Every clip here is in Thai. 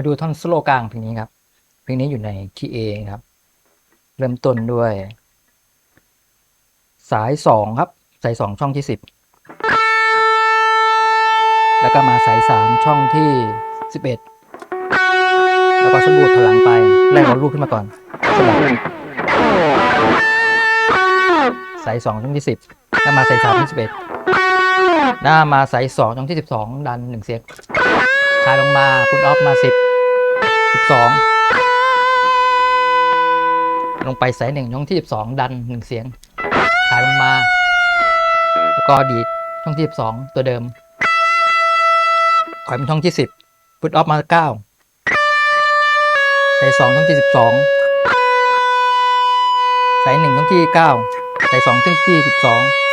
มาดูท่อนสโลกลางเพลงนี้ครับ เพลงนี้อยู่ในคีย์ A ครับ เริ่มต้นด้วย สายสองครับ สายสองช่องที่สิบแล้วก็มาสายสามช่องที่สิบเอ็ดแล้วก็สะบูดพลังไปแรกเราลูกขึ้นมาก่อนสลับสายสองช่องที่สิบแล้วมาสายสามช่องที่สิบเอ็ดหน้ามาสายสองช่องที่สิบสองดันหนึ่งเสียงคายลงมาพุทออฟมาสิบ 12 ลงไปสายหนึ่งช่องที่ 12 ดันหนึ่งเสียงถ่ายลงมา แล้วก็ดีดช่องที่ 12 ตัวเดิมถอยเป็นช่องที่ 10 พุทออฟมา 9 สาย2ช่องที่ 12 สาย1ช่องที่ 9 สาย2ช่องที่ 12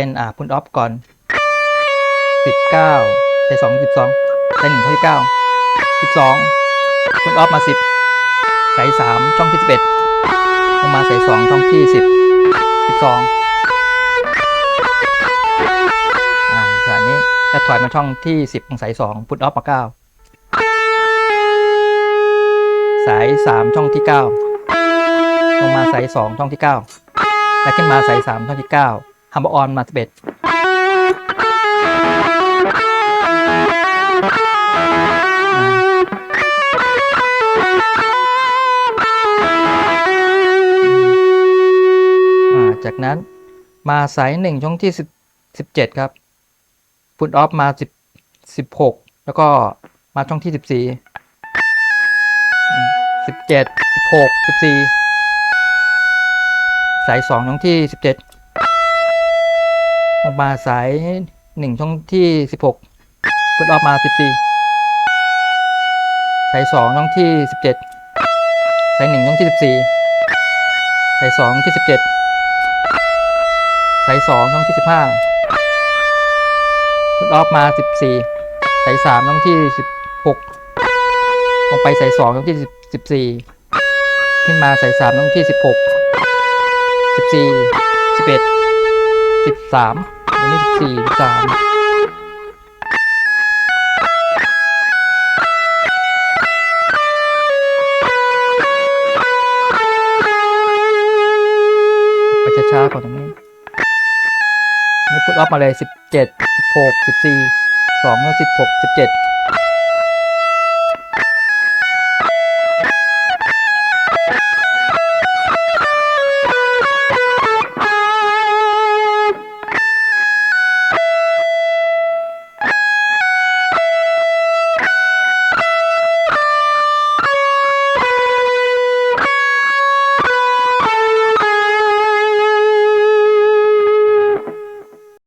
เป็นอ่าพุนออฟก่อนสิบเก้าสายสองสิบสองสายหนึ่งช่องที่เก้าสิบสองพุนออฟมาสิบสายสามช่องที่สิบเอ็ดลงมาสายสองช่องที่สิบสิบสองอ่าสายนี้จะถอยมาช่องที่10ของสาย2พุทออฟมา9สาย3ช่องที่9ลงมาสาย2ช่องที่9แล้วขึ้นมาสาย3ช่องที่9 ฮัมบออนมาสเบดจากนั้นมาสายหนึ่งช่องที่สิบสิบเจ็ดครับฟุตออฟมาสิบสิบหกแล้วก็มาช่องที่สิบสี่สิบเจ็ดสิบหกสิบสี่สายสองช่องที่สิบเจ็ด ออกมาสาย1ช่องที่16ฟุตออฟมา14สาย2ช่องที่17สาย1ช่องที่14สาย2ช่องที่17สาย2ช่องที่15พุทออฟมา14สาย3ช่องที่16ลงไปสาย2ช่องที่14ขึ้นมาสาย3ช่องที่16 14 11 13ตร งนี้14 13ไปช้าๆก่อนตรงนี้ นี่พุทออฟมาเลยสิบเจ็ดสิบหกสิบสี่สองสิบหกสิบเจ็ด